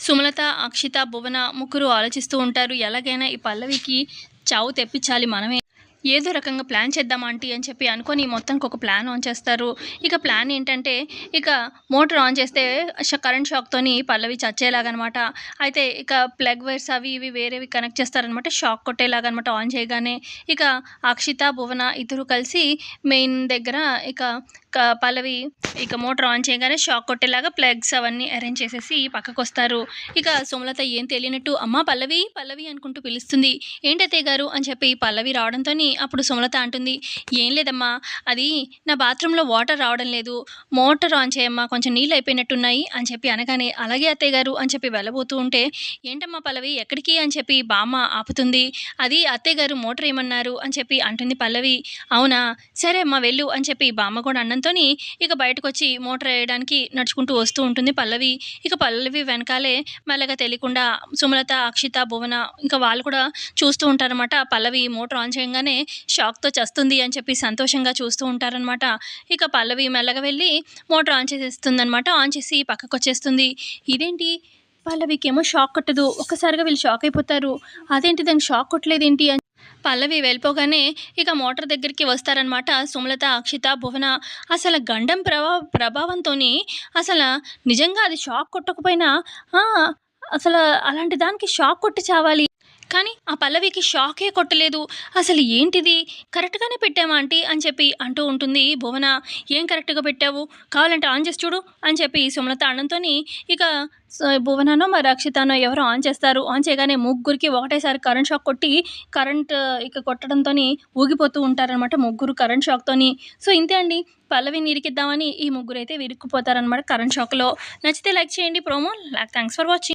సుమలత అక్షిత భువన ముగ్గురు ఆలోచిస్తూ ఉంటారు. ఎలాగైనా ఈ పల్లవికి చావు తెప్పించాలి మనమే. ఏదో రకంగా ప్లాన్ చేద్దాం ఆంటీ అని చెప్పి అనుకొని మొత్తానికి ఒక ప్లాన్ ఆన్ చేస్తారు. ఇక ప్లాన్ ఏంటంటే ఇక మోటార్ ఆన్ చేస్తే కరెంట్ షాక్తోని పల్లవి చచ్చేలాగనమాట. అయితే ఇక ప్లగ్ వైర్స్ అవి ఇవి వేరేవి కనెక్ట్ చేస్తారనమాట షాక్ కొట్టేలాగా అనమాట ఆన్ చేయగానే. ఇక అక్షిత భువన ఇద్దరు కలిసి మెయిన్ దగ్గర ఇక క- పల్లవి ఇక మోటార్ ఆన్ చేయగానే షాక్ కొట్టేలాగా ప్లగ్స్ అవన్నీ అరేంజ్ చేసేసి పక్కకు వస్తారు ఇక సుమలత ఏం తెలియనట్టు అమ్మ పల్లవి పల్లవి అనుకుంటూ పిలుస్తుంది. ఏంటతే గారు అని చెప్పి పల్లవి రావడంతో అప్పుడు సుమలత అంటుంది ఏం లేదమ్మా అది నా బాత్రూంలో వాటర్ రావడం లేదు. మోటార్ ఆన్ చేయమ్మా కొంచెం నీళ్ళు అయిపోయినట్టున్నాయి అని చెప్పి అనగానే అలాగే అత్తయ్య గారు అని చెప్పి వెళ్ళబోతూ ఉంటే ఏంటమ్మా పల్లవి ఎక్కడికి? అని చెప్పి బామ్మ ఆపుతుంది అది అత్తయ్య గారు మోటార్ ఏమన్నారు? అని చెప్పి అంటుంది పల్లవి అవునా సరే అమ్మా వెళ్ళు అని చెప్పి బామ్మ కూడా అన్నంతో ఇక బయటకు వచ్చి మోటార్ వేయడానికి నడుచుకుంటూ వస్తూ ఉంటుంది పల్లవి. ఇక పల్లవి వెనకాలే మెల్లగా తెలియకుండా సుమలత అక్షిత భువన ఇంకా వాళ్ళు కూడా చూస్తూ ఉంటారనమాట పల్లవి మోటార్ ఆన్ చేయగానే షాక్తో చస్తుంది అని చెప్పి సంతోషంగా చూస్తూ ఉంటారనమాట ఇక పల్లవి మెల్లగా వెళ్ళి మోటార్ ఆన్ చేసేస్తుంది అనమాట ఆన్ చేసి పక్కకు వచ్చేస్తుంది ఇదేంటి? పల్లవికేమో షాక్ కొట్టదు. ఒక్కసారిగా వీళ్ళు షాక్ అయిపోతారు. అదేంటి దానికి షాక్ కొట్టలేదేంటి అని పల్లవి వెళ్ళిపోగానే ఇక మోటార్ దగ్గరికి వస్తారనమాట సుమలత అక్షిత భువన అసలు గండం ప్రభా ప్రభావంతో అసలు నిజంగా అది షాక్ కొట్టకపోయినా అసలు అలాంటి దానికి షాక్ కొట్టి చావాలి. కానీ ఆ పల్లవికి షాకే కొట్టలేదు. అసలు ఏంటిది? కరెక్ట్గానే పెట్టామా ఆంటీ? అని చెప్పి అంటూ ఉంటుంది భువన. ఏం కరెక్ట్గా పెట్టావు? కావాలంటే ఆన్ చేసి చూడు అని చెప్పి సుమలత అన్నంతో ఇక స- భువననో మరి ఎవరు ఎవరో ఆన్ చేస్తారు? ఆన్ చేయగానే ముగ్గురికి ఒకటేసారి కరెంట్ షాక్ కొట్టి కరెంట్ ఇక కొట్టడంతో ఊగిపోతూ ఉంటారనమాట ముగ్గురు కరెంట్ షాక్తోని. సో ఇంతే అండి. పల్లవి ఇరికిద్దామని ఈ ముగ్గురు అయితే విరుక్కుపోతారనమాట కరెంట్ షాక్లో. నచ్చితే లైక్ చేయండి ప్రోమో. Thanks for watching.